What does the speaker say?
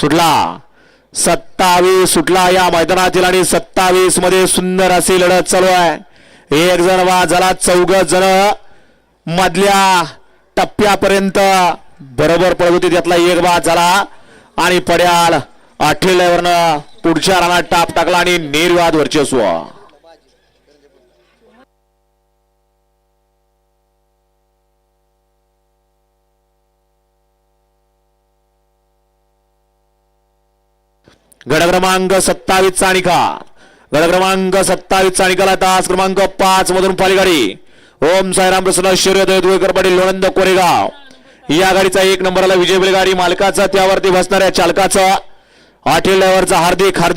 सुटला. सत्तावीस सुटला या मैदानातील आणि सत्तावीसमध्ये सुंदर अशी लढत चालू आहे. एक जण वा झाला चौघ जण मधल्या टप्प्यापर्यंत बरोबर पळत त्यातला एक बाद झाला आणि पड्याल आठलेल्यावरनं पुढच्या रानात टाप टाकला आणि निर्वाद वर्चस्व. गड क्रमांक सत्तावीस चा निका गड क्रमांक सत्तावीस चा तास क्रमांक पाच मधून पालिगाडी. ओम साईराम प्रसन्न शर्यत दुवेकर पाटील लोणंद कोरेगाव. या गाडीचा एक नंबरला विजय बैलगाडी मालकाचा त्यावरती बसणाऱ्या चालकाचा हॉटेल ड्रायव्हरचा हार्दिक हार्दिक